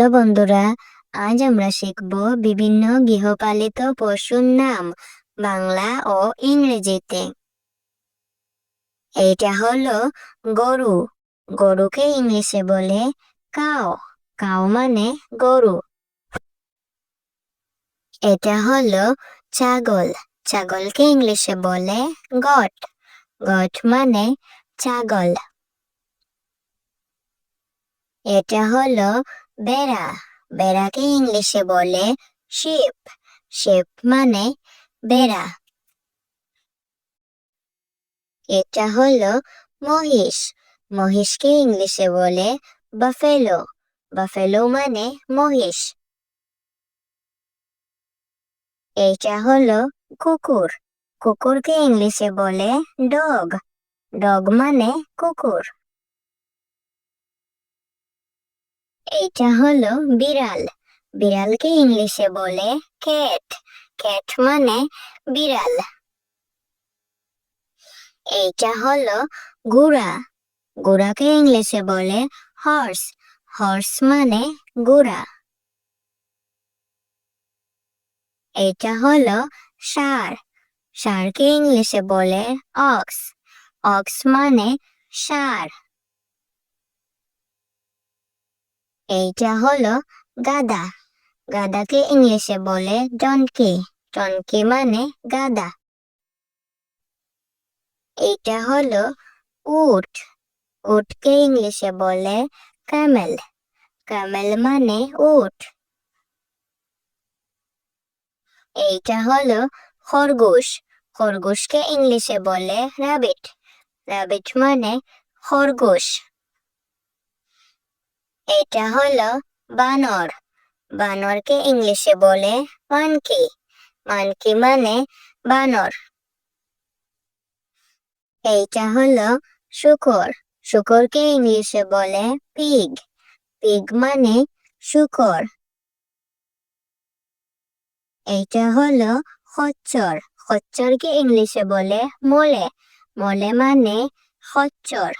Hello বন্ধুরা, আজ আমরা শিখব বিভিন্ন গৃহপালিত পশুর নাম বাংলা ও ইংরেজিতে। এইটা হলো গরু। গরুকে ইংলিশে বলে কাও। কাও মানে গরু। এটা হলো ছাগল। ছাগলকে ইংলিশে বলে গট। গট মানে ছাগল। এটা হলো বেড়া, বেড়াকে ইংলিশে বলে শিপ। শিপ মানে বেড়া। এটা হলো মহিষ। মহিষকে ইংলিশে বলে বাফেলো। বাফেলো মানে মহিষ। এইটা হলো কুকুর। কুকুরকে ইংলিশে বলে ডগ। ডগ মানে কুকুর। এইটা হলো বিড়াল। বিড়ালকে ইংলিশে বলে ক্যাট। ক্যাট মানে বিড়াল। এইটা হলো গুড়া ঘোড়াকে ইংলিশে বলে হর্স হর্স মানে গুড়া এইটা হলো ষাঁড় ষাঁড়কে ইংলিশে বলে অক্স অক্স মানে ষাঁড় এইটা হলো গাদা। গাদাকে ইংলিশে বলে ডনকি ডনকি মানে গাদা। এইটা হলো উট। উটকে ইংলিশে বলে ক্যামেল। ক্যামেল মানে উট। এইটা হলো খরগোশ। খরগোশকে ইংলিশে বলে র্যাবিট র্যাবিট মানে খরগোশ। এটা হলো বানর। বানরকে ইংলিশে বলে মানকি মানকি মানে বানর। এইটা হলো শুকর। শুকরকে ইংলিশে বলে পিগ পিগ মানে শুকর। এইটা হলো খচ্চর। খচ্চরকে ইংলিশে বলে মলে। মলে মানে খচ্চর।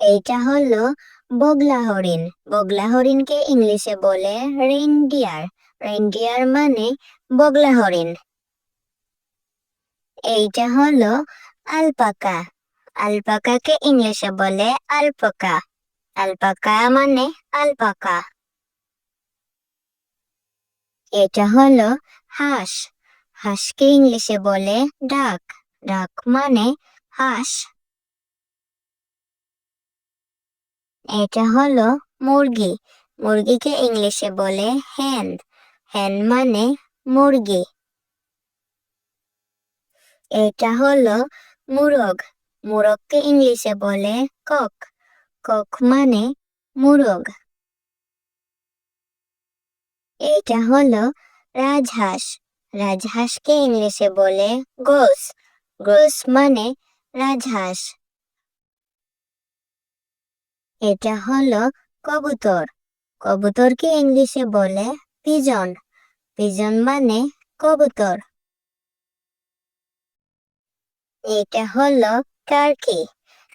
এইটা হলো বগলা হরিণ। বগলা হরিণকে ইংলিশে বলে রেনডিয়ার রেনডিয়ার মানে বগলা হরিণ। এইটা হলো আলপাকা আলপাকাকে ইংলিশে বলে আলপাকা আলপাকা মানে আলপাকা এটা হলো হাঁস। হাঁসকে ইংলিশে বলে ডাক ডাক মানে হাঁস। এটা হলো মুরগি। মুরগিকে ইংলিশে বলে হ্যান হ্যান মানে মুরগি। এটা হলো মুরগ। মুরগকে ইংলিশে বলে কক। কক মানে মুরগ। এটা হলো রাজহাঁস। রাজহাঁসকে ইংলিশে বলে গোস। গোস মানে রাজহাঁস। এটা হলো কবুতর। কবুতরকে ইংলিশে বলে পিজন পিজন মানে কবুতর। এটা হলো টার্কি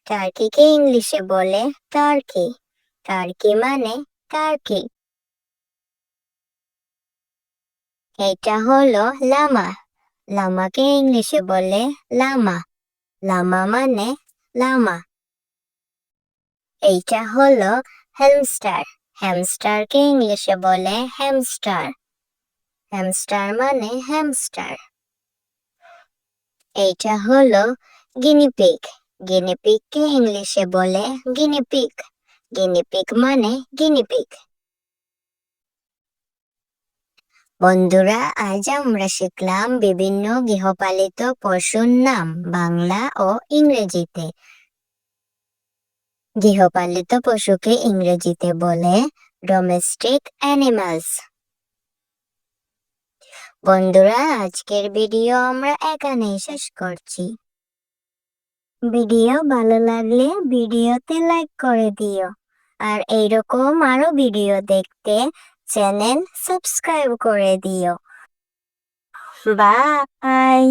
টার্কিকে ইংলিশে বলে টার্কি টার্কি মানে টার্কি এটা হলো লামা লামাকে ইংলিশে বলে লামা লামা মানে লামা এইটা হলো হ্যামস্টার হ্যামস্টারকে ইংলিশে বলে হ্যামস্টার হ্যামস্টার মানে হ্যামস্টার এইটা হলো গিনিপিগ গিনিপিগকে ইংলিশে বলে গিনিপিগ গিনিপিগ মানে গিনিপিগ বন্ধুরা, আজ আমরা শিখলাম বিভিন্ন গৃহপালিত পশুর নাম বাংলা ও ইংরেজিতে। গৃহপালিত পশুকে ইংরেজিতে বলে ডোমেস্টিক অ্যানিমালস বন্ধুরা, আজকের ভিডিও আমরা এখানেই শেষ করছি। ভিডিও ভালো লাগলে ভিডিওতে লাইক করে দিও। আর এইরকম আরও ভিডিও দেখতে চ্যানেল সাবস্ক্রাইব করে দিও। বাই